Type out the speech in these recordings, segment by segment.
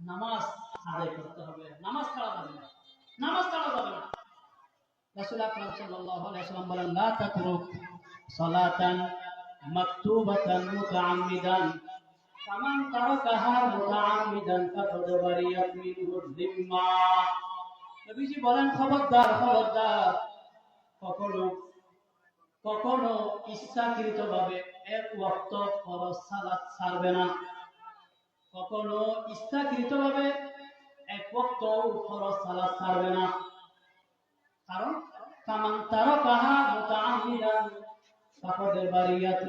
নামাজ আদায় করতে হবে। নামাজ যাবে না। নামাজ যাবে না। রাসূল আকরাম সাল্লাল্লাহু আলাইহি ওয়াসাল্লাম বলেন, লা সালাতান মাকতুবাতান ফাকাদ বারিয়াত মিনহু যিম্মা। নবীজি বলেন, খবরদার খবরদার। কখনো কখনো ইচ্ছাকৃতভাবে এক ওয়াক্ত ফরজ সালাত ছাড়বে না। কখনো ইচ্ছাকৃতভাবে এক ওয়াক্ত ফরজ সালাত ছাড়বে না। কারণ, কামান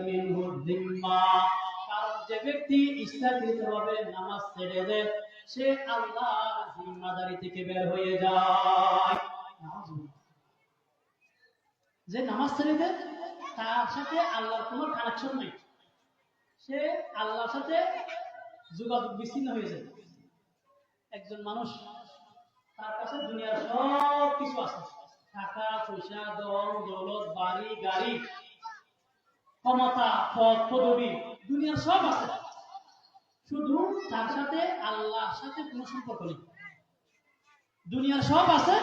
মিনহু যিম্মা কারণ যে ব্যক্তি নামাজ ছেড়ে দেয়, সে জিম্মাদারি থেকে বের হয়ে যায়। যে নামাজ ছেড়ে দেয়, তার সাথে আল্লাহর কোনো কানেকশন নেই। সে আল্লাহর সাথে যোগাযোগ বিচ্ছিন্ন হয়ে যায়। একজন মানুষ তার কাছে দুনিয়ার সব কিছু আছে। টাকা, পয়সা, দল, দৌলত, বাড়ি, গাড়ি, ক্ষমতা পদ পদবি, দুনিয়ার সব আছে। শুধু তার সাথে, আল্লাহর সাথে কোনো সম্পর্ক নেই। দুনিয়ার সব আছে,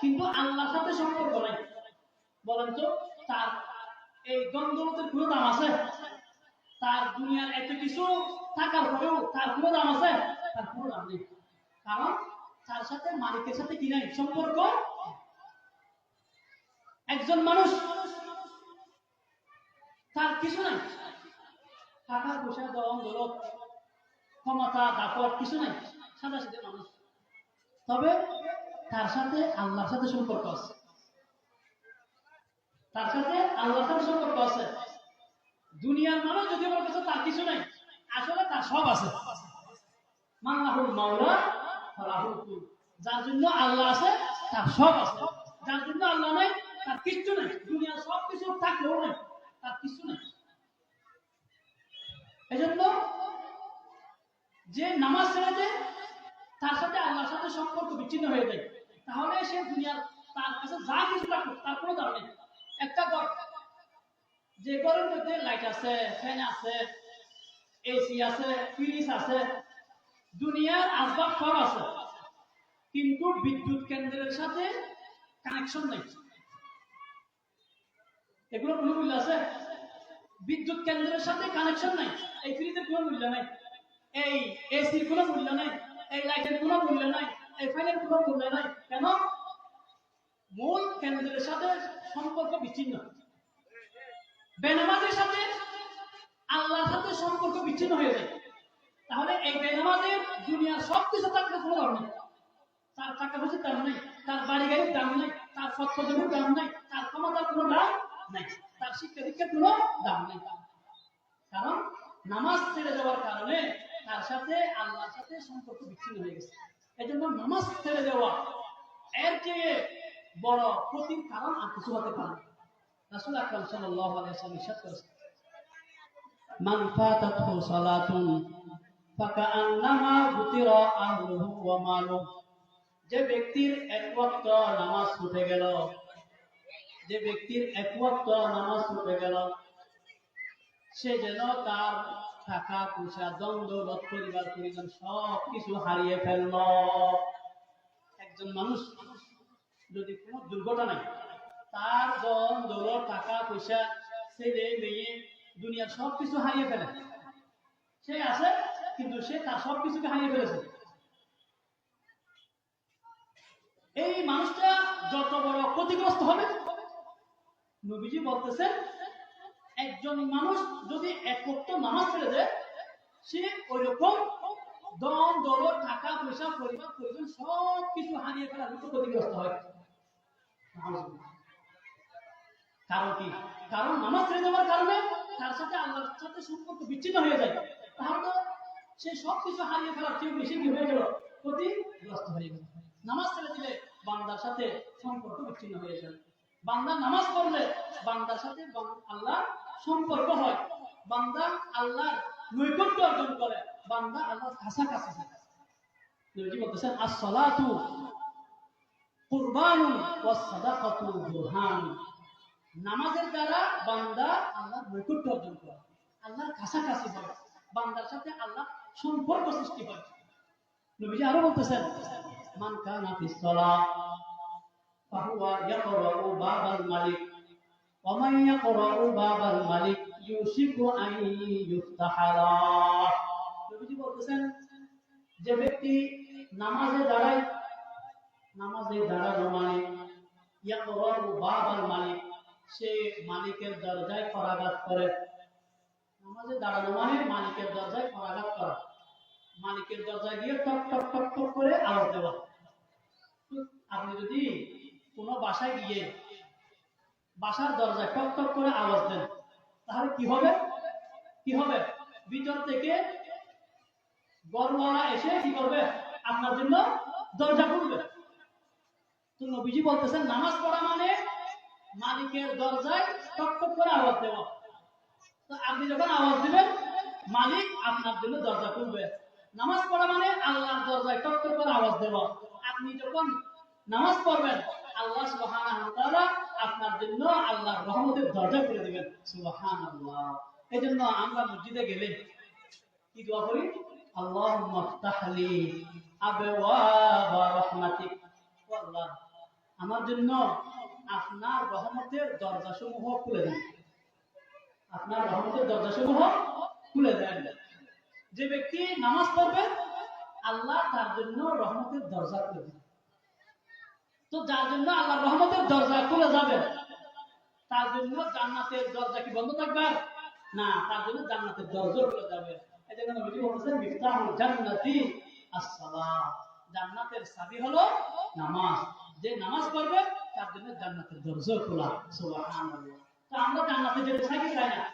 কিন্তু আল্লাহর সাথে সম্পর্ক নেই। বলেন তো, তার এই দ্বন্দ্বতের কোনো দাম আছে? তার দুনিয়ার এত কিছু থাকার পরেও তার কোনো দাম আছে? তার কোনো দাম নেই। কারণ তার সাথে মালিকের সাথে কি নাই? সম্পর্ক? একজন মানুষ তার কিছু নাই। টাকা, পয়সা দম দৌলত, ক্ষমতা, দাপট, কিছু নাই। সাদা সাথে মানুষ। তবে তার সাথে আল্লাহর সাথে সম্পর্ক আছে। তার সাথে আছে দুনিয়ার মানুষ যদি বলতেছে তার কিছু নাই, আসলে তার সব আছে। মাল্লাহুল মাওলা যার জন্য আল্লাহ আছে, তার সব আছে। যার জন্য আল্লাহ নাই, তার কিচ্ছু নাই। দুনিয়ার সব কিছু থাকলেও নাই, তার কিছু নাই। যে নামাজ ছেড়ে তার সাথে আল্লাহর সাথে সম্পর্ক বিচ্ছিন্ন হয়ে যায়। তাহলে সে দুনিয়ার তার কাছে যা কিছু থাকুক, তার কোনো নেই। একটা ঘর যে ঘরের মধ্যে লাইট আছে ফ্যান আছে এসি আছে ফ্রিজ আছে, দুনিয়ার আসবাব সব আছে। কিন্তু বিদ্যুৎ কেন্দ্রের সাথে কানেকশন নেই। এগুলো কোনো মূল্য আছে? বিদ্যুৎ কেন্দ্রের সাথে কানেকশন নাই। এই ফ্রিজের কোনো মূল্য নাই। এই এসির কোনো মূল্য নাই। এই লাইটের কোনো মূল্য নাই। এই ফ্যানের কোনো মূল্য নাই। কেন? মূল কেন্দ্রের সাথে সম্পর্ক বিচ্ছিন্ন। বেনামাজের সাথে আল্লাহর সাথে সম্পর্ক বিচ্ছিন্ন হয়ে যায়। তাহলে এই বেনামাজের দুনিয়ার সব কিছু তার কাছে কোনো নেই। তার টাকা পয়সার দাম নেই, তার বাড়ি গাড়ির দাম নেই, তার সৎপদের দাম নেই, তার ক্ষমতার কোনো দাম নেই, তার শিক্ষা দীক্ষার কোনো দাম নেই। কারণ নামাজ ছেড়ে যাওয়ার কারণে তার সাথে আল্লাহর সাথে সম্পর্ক বিচ্ছিন্ন হয়ে গেছে। এই জন্য নামাজ ছেড়ে দেওয়া এর চেয়ে বড় ক্ষতির কারণ আর কিছু হতে পারে। রাসূল আকরাম সাল্লাল্লাহু আলাইহি ওয়াসাল্লাম ইরশাদ করেছেন। মান ফাতাতহু সালাতুন আহলুহু ওয়া মালুহু। যে ব্যক্তির নামাজ ছুটে গেল, যে ব্যক্তির নামাজ ছুটে গেল, সে যেন তার টাকা পয়সা, দ্বন্দ্ব রথ পরিবার, পরিজন সব কিছু হারিয়ে ফেলল। একজন মানুষ যদি কোনো দুর্ঘটনায় তার জন দৌলত, টাকা, পয়সা, ছেলে, মেয়ে দুনিয়ার সব কিছু হারিয়ে ফেলে। সে আছে, কিন্তু সে তার সব কিছুকে হারিয়ে ফেলেছে। এই মানুষটা যত বড় ক্ষতিগ্রস্ত হবে, নবীজি বলতেছেন, একজন মানুষ যদি এক ওয়াক্ত নামাজ ছেড়ে দেয়, সে ওই রকম দম দৌলত, টাকা, পয়সা, পরিবার প্রয়োজন সব কিছু হারিয়ে ফেলার ক্ষতিগ্রস্ত হয়। কারণ কি? কারণ নামাজ ছেড়ে দেওয়ার কারণে তার সাথে আল্লাহর সাথে সম্পর্ক বিচ্ছিন্ন হয়ে যায়। তাহলে তো সে সব কিছু হারিয়ে ফেলার চেয়ে বেশি কি হয়ে গেল? ক্ষতিগ্রস্ত হয়ে গেল। নামাজ ছেড়ে দিলে বান্দার সাথে সম্পর্ক বিচ্ছিন্ন হয়ে যায়। বান্দা নামাজ পড়লে বান্দার সাথে আল্লাহ সম্পর্ক হয়। বান্দা আল্লাহর নৈকট্য অর্জন করে। বান্দা আল্লাহর কাছাকাছি যায় নবীজি বলতেছেন as-salatu কুরবানুন ওয়াস নামাজের দ্বারা বান্দা আল্লাহর নৈকট্য অর্জন করে। আল্লাহর কাছাকাছি হয় বান্দার সাথে আল্লাহ সম্পর্ক সৃষ্টি হয় নবীজি আরও বলতেছেন, মান কানা যে ব্যক্তি নামাজে দাঁড়ায়, নামাজে দাঁড়ানো মানে মালিক সে মালিকের দরজায় করাঘাত করে। নামাজে দাঁড়ানো মানে মালিকের দরজায় করাঘাত করা। মালিকের দরজায় গিয়ে টক টক টক টক করে আওয়াজ দেওয়া। আপনি যদি কোনো বাসায় গিয়ে বাসার দরজায় টক টক করে আওয়াজ দেন, তাহলে কি হবে? কি হবে? ভিতর থেকে গরওয়ালা এসে কি করবে? আপনার জন্য দরজা খুলবে। তো নবীজি বলতেছেন, নামাজ পড়া মানে মালিকের দরজায় টক করে আওয়াজ দেওয়া। তো আপনি যখন আওয়াজ দিবেন, মালিক আপনার জন্য দরজা খুলবে। নামাজ পড়া মানে আল্লাহর দরজায় টক করে আওয়াজ দেওয়া। আপনি যখন নামাজ পড়বেন, আল্লাহ সুবহানাহু ওয়া তাআলা আপনার জন্য আল্লাহর রহমতের দরজা খুলে দিবেন। সুবহানাল্লাহ। এই জন্য আমরা মসজিদে গেলে কি দোয়া করি? আল্লাহুম্মা ফতাহলি আবওয়াবা রাহমাতিক। আল্লাহ আমার জন্য আপনার রহমতের দরজাসমূহ খুলে দেন। আপনার রহমতের দরজাসমূহ খুলে দেন। যে ব্যক্তি নামাজ পড়বে, আল্লাহ তার জন্য রহমতের দরজা খুলে দেন। তো যার জন্য আল্লাহ রহমতের দরজা খুলে যাবে, তার জন্য জান্নাতের দরজা কি বন্ধ থাকবে? না, তার জন্য জান্নাতের দরজা খুলে যাবে। এই জন্য নবীজি বলেছেন মিফতাহুল জান্নাতি as-সালাহ জান্নাতের চাবি হলো নামাজ। যে নামাজ পড়বে, তার জন্য জান্নাতের দরজা খোলা। সুবহানাল্লাহ। তো আমরা জান্নাতে যেতে চাই কি চাই না?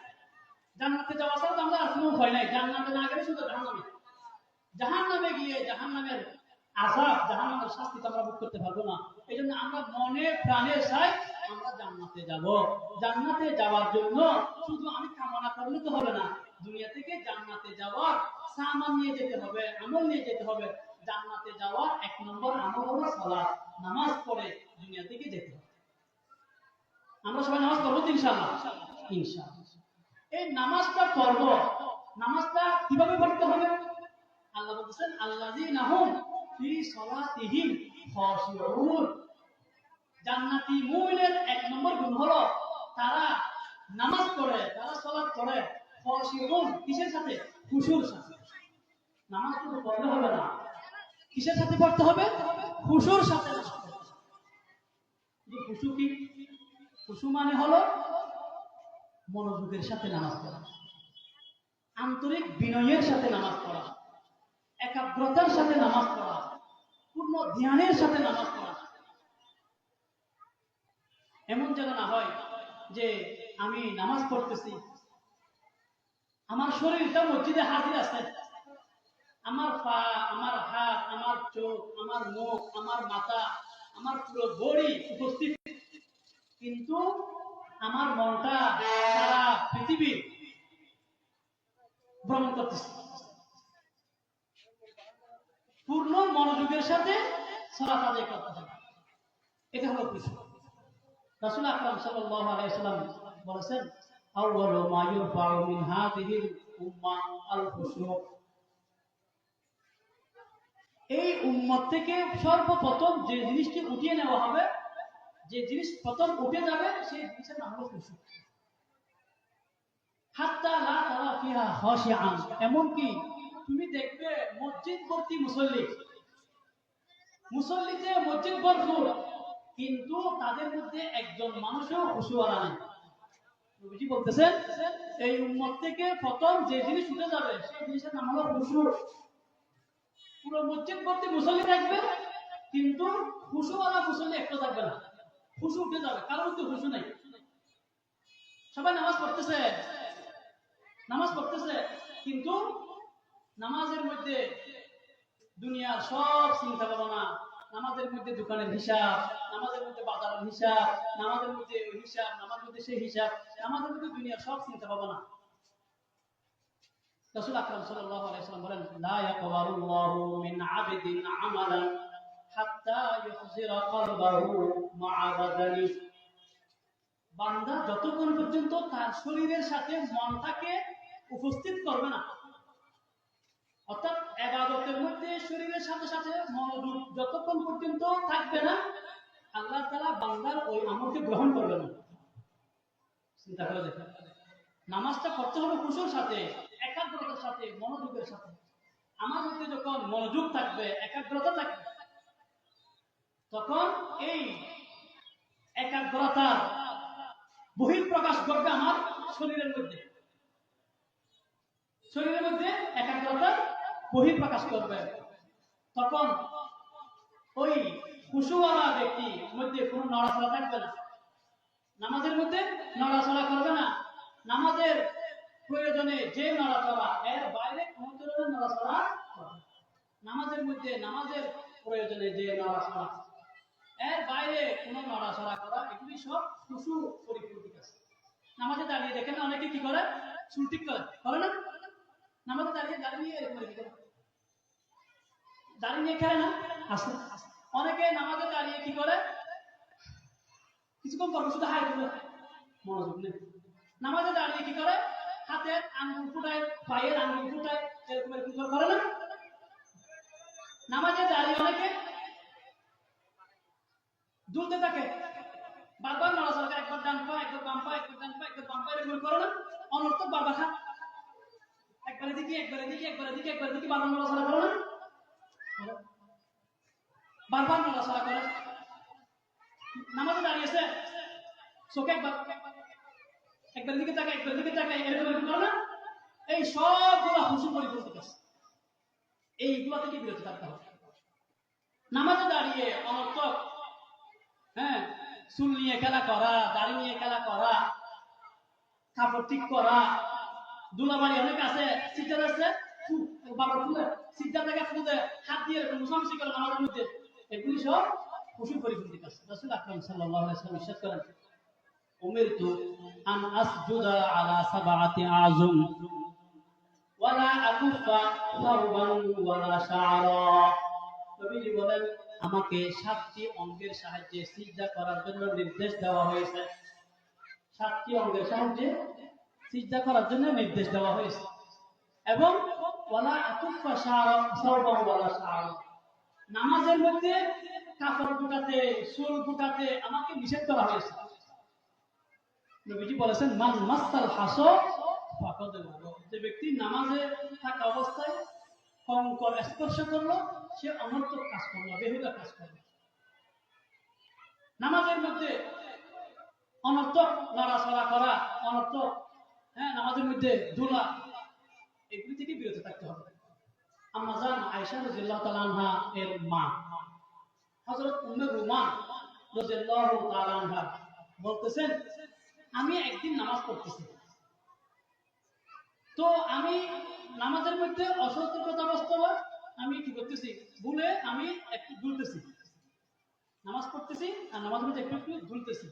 জান্নাতে যাওয়া ছাড়া আমরা আর কোনো উপায় নাই। জান্নাতে না গেলে শুধু জাহান্নামে। জাহান্নামে গিয়ে জাহান্নামের আযাব, জাহান্নামের শাস্তি তো আমরা ভোগ করতে পারব না। এই জন্য আমরা মনে প্রাণে চাই আমরা জান্নাতে যাব। জান্নাতে যাওয়ার জন্য শুধু আমি কামনা করলে তো হবে না। দুনিয়া থেকে জান্নাতে যাওয়ার সামান নিয়ে যেতে হবে, আমল নিয়ে যেতে হবে। জান্নাতে যাওয়ার এক নম্বর আমল হলো সালাত। নামাজ পড়ে দুনিয়া থেকে যেতে হবে। আমরা সবাই নামাজ পড়ব ইনশাআল্লাহ? ইনশাআল্লাহ। এই নামাজটা পড়ব। নামাজটা কীভাবে পড়তে হবে? আল্লাহ বলতেছেন আল্লাযীনা হুম ফি সালাতিহিম খাশিউন। জান্নাতি মুমিনের এক নম্বর গুণ হলো তারা নামাজ পড়ে, তারা সালাত পড়ে খাশিউন, কিসের সাথে? খুশুর সাথে। নামাজ শুধু পড়লে হবে না। কিসের সাথে পড়তে হবে? খুশুর সাথে খুশু কি? খুশু মানে হলো মনোযোগের সাথে নামাজ পড়া। আন্তরিক বিনয়ের সাথে নামাজ পড়া। একাগ্রতার সাথে নামাজ পড়া। পূর্ণ ধ্যানের সাথে নামাজ পড়া। এমন যেন না হয় যে আমি নামাজ পড়তেছি। আমার শরীরটা মসজিদে হাজির আছে। আমার পা, আমার হাত, আমার চোখ, আমার মুখ, আমার মাথা, আমার পুরো বডি উপস্থিত। কিন্তু আমার মনটা সারা পৃথিবী ভ্রমণ করতেছে। পূর্ণ মনোযোগের সাথে সালাত আদায় করতে হবে। এটা হলো কৃষ্ণ রাসূল আকরাম সাল্লাল্লাহু আলাইহি ওয়াসাল্লাম বলেছেন আউয়ালু মা ইউরফাউ মিন হাযিহিল উম্মাহ আল খুশু এই উম্মত থেকে সর্বপ্রথম যে জিনিসটি উঠিয়ে নেওয়া হবে, যে জিনিস প্রথম উঠে যাবে, সেই জিনিসের নাম হলো খুশু। এমনকি তুমি দেখবে মসজিদ ভর্তি মুসল্লি। মুসল্লিতে মসজিদ ভরপুর, কিন্তু তাদের মধ্যে একজন মানুষও খুশুওয়ালা নেই। বলতেছেন, এই থেকে প্রথম যে জিনিস উঠে যাবে, সেই জিনিসের নাম হলো পুরো মসজিদ ভর্তি মুসল্লি থাকবে, কিন্তু খুশুওয়ালা মুসল্লি একটা থাকবে না। খুশু উঠে যাবে, কারোর মধ্যে খুশু নাই। সবাই নামাজ পড়তেছে নামাজ পড়তেছে, কিন্তু নামাজের মধ্যে দুনিয়ার সব চিন্তা ভাবনা নামাজের মধ্যে দোকানের হিসাব, নামাজের মধ্যে বাজারের হিসাব, নামাজের মধ্যে হিসাব, নামাজের মধ্যে সেই হিসাব, নামাজের মধ্যে দুনিয়ার সব চিন্তা ভাবনা রাসূল আকরাম সাল্লাল্লাহু আলাইহি বলেন, লা মিন আবদিন হাত্তা কলবাহু বাদানি. বান্দা যতক্ষণ পর্যন্ত তার শরীরের সাথে মনটাকে উপস্থিত করবে না, অর্থাৎ এবাদতের মধ্যে শরীরের সাথে সাথে মনোযোগ যতক্ষণ পর্যন্ত থাকবে না, আল্লাহ তালা বান্দার ওই আমলকে গ্রহণ করবে না। চিন্তা করে দেখেন, নামাজটা করতে হবে খুশুর সাথে সাথে, মনোযোগের সাথে। আমার মধ্যে যখন মনোযোগ থাকবে, একাগ্রতা থাকবে, তখন এই একাগ্রতার বহিঃপ্রকাশ করবে আমার শরীরের মধ্যে। শরীরের মধ্যে একাগ্রতা বহিঃপ্রকাশ করবে। তখন ওই কুসুওয়ালা ব্যক্তি মধ্যে কোনো নড়াচড়া থাকবে না। নামাজের মধ্যে নড়াচড়া করবে না। নামাজের প্রয়োজনে যে নড়াচড়া, এর বাইরে কোন ধরনের নড়াচড়া নামাজের মধ্যে, নামাজের প্রয়োজনে যে নড়াচড়া, এর বাইরে কোনো নড়াচড়া করা, এগুলি সব কুসু পরিপূর্তি আছে। নামাজে দাঁড়িয়ে দেখেন, অনেকে কি করে? চুল করে করে না? নামাজে দাঁড়িয়ে দাঁড়িয়ে এরকম করে। দাঁড়িয়ে খেলে না? আসে অনেকে নামাজে দাঁড়িয়ে কি করে? কিছুক্ষণ পর শুধু হাই তুলে মনোযোগ নেই। নামাজে দাঁড়িয়ে কি করে? হাতের আঙ্গুল ফুটায়, পায়ের আঙ্গুল ফুটায়, এরকম এরকম করে না? নামাজে দাঁড়িয়ে অনেকে দুলতে থাকে। বারবার নড়াচড়া করে একবার ডান পা, একবার বাম পা, একবার ডান পা, একবার বাম পা, এরকম করে না? অনর্থক বারবার খা একবার এদিকে একবার এদিকে একবার এদিকে একবার এদিকে বারবার নড়াচড়া করে না। বারবার নড়াচড়া করে। নামাজে দাঁড়িয়েছে চোখে একবার একবার দিকে তাকায় একবার দিকে তাকায় এরকম এরকম করে না। এই সবগুলো হুসু পরিপূর্ণ আছে এইগুলো থেকে বিরত থাকতে হবে। নামাজে দাঁড়িয়ে অনর্থক হ্যাঁ চুল নিয়ে খেলা করা, দাড়ি নিয়ে খেলা করা, কাপড় ঠিক করা দুলাবাড়ি অনেক আছে সিদ্ধার আছে বাবার ফুলে সিদ্ধা থেকে ফুলে, হাত দিয়ে এরকম মুসামসি করে নামাজের মধ্যে। এগুলি সব পশু পরিপন্থী কাজ রাসূল আকরাম সাল্লাল্লাহু আলাইহি ওয়াসাল্লাম করেন উমিরতু আন আসজুদা আলা সাবআতি আযুম ওয়ালা আকুফা সারবান ওয়ালা শা'রা নবীজি বলেন, আমাকে সাতটি অঙ্গের সাহায্যে সিজদা করার জন্য নির্দেশ দেওয়া হয়েছে। সাতটি অঙ্গের সাহায্যে সিজদা করার জন্য নির্দেশ দেওয়া হয়েছে। এবং ওয়ালা আকুফা শা'রা সারবান ওয়ালা নামাজের মধ্যে কাপড় গুটাতে চুল গুটাতে আমাকে নিষেধ করা হয়েছে। নবীজি বলেছেন, মান মাসাল হাসো যে ব্যক্তি নামাজে থাকা অবস্থায় কঙ্কর স্পর্শ করল, সে অনর্থক কাজ করল, বেহুদা কাজ করল। নামাজের মধ্যে অনর্থক নড়াচড়া করা, অনর্থক হ্যাঁ নামাজের মধ্যে ধুলা এগুলি থেকে বিরত থাকতে হবে। আমাজান আয়েশা রাদিয়াল্লাহু তাআলা আনহা এর মা। হযরত উম্মে রুমান রাদিয়াল্লাহু তাআলা আনহা বলতেছেন আমি একদিন নামাজ পড়তেছি। তো আমি নামাজের মধ্যে অসতর্কতা অবস্থায় আমি কি করতেছি? ভুলে আমি একটু দুলতেছি। নামাজ পড়তেছি আর নামাজের মধ্যে একটু একটু দুলতেছি।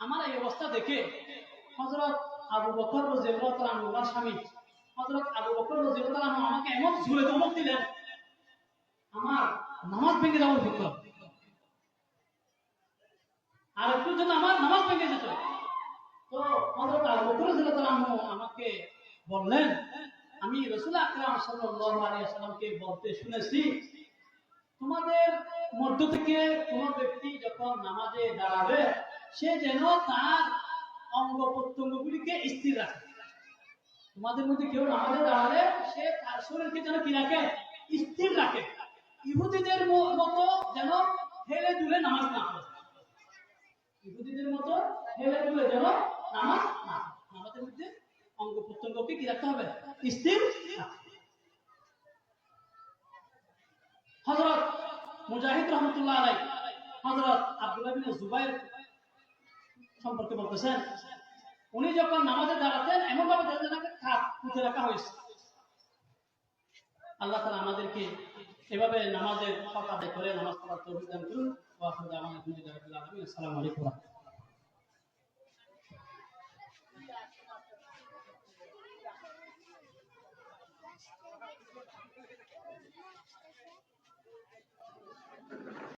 আমার এই অবস্থা দেখে হযরত আবু বকর রাদিয়াল্লাহু আমার স্বামী হযরত আবু বকর রাদিয়াল্লাহু আনহু আমাকে এমন ঝুলে ধমক দিলেন, আমার নামাজ ভেঙে যাওয়ার ভীত আর একটু জন্য আমার নামাজ ভেঙে যেত। আমাকে বললেন, আমি রাসূল আকরাম সাল্লাল্লাহু বলতে শুনেছি, তোমাদের মধ্য থেকে কোন ব্যক্তি যখন নামাজে দাঁড়াবে, সে যেন তার অঙ্গ প্রত্যঙ্গগুলিকে স্থির রাখে। তোমাদের মধ্যে কেউ নামাজে দাঁড়ালে সে তার শরীরকে যেন কি রাখে? স্থির রাখে। ইহুদিদের মতো যেন হেলে দুলে নামাজ না ইহুদিদের মতো হেলে দুলে যেন নামাজ। নামাজের মধ্যে অঙ্গ প্রত্যঙ্গকে কি রাখতে হবে স্থির। হযরত মুজাহিদ রহমতুল্লাহ আলাই হযরত আব্দুল্লাহ জুবাইর সম্পর্কে বলতেছেন, উনি যখন নামাজে দাঁড়াতেন এমন ভাবে দাঁড়াতেন খাপ পুঁতে রাখা হয়েছে আল্লাহ তাআলা আমাদেরকে এভাবে নামাজের আদায় করে নামাজ পড়ার তৌফিক দান করুন আসসালামু আলাইকুম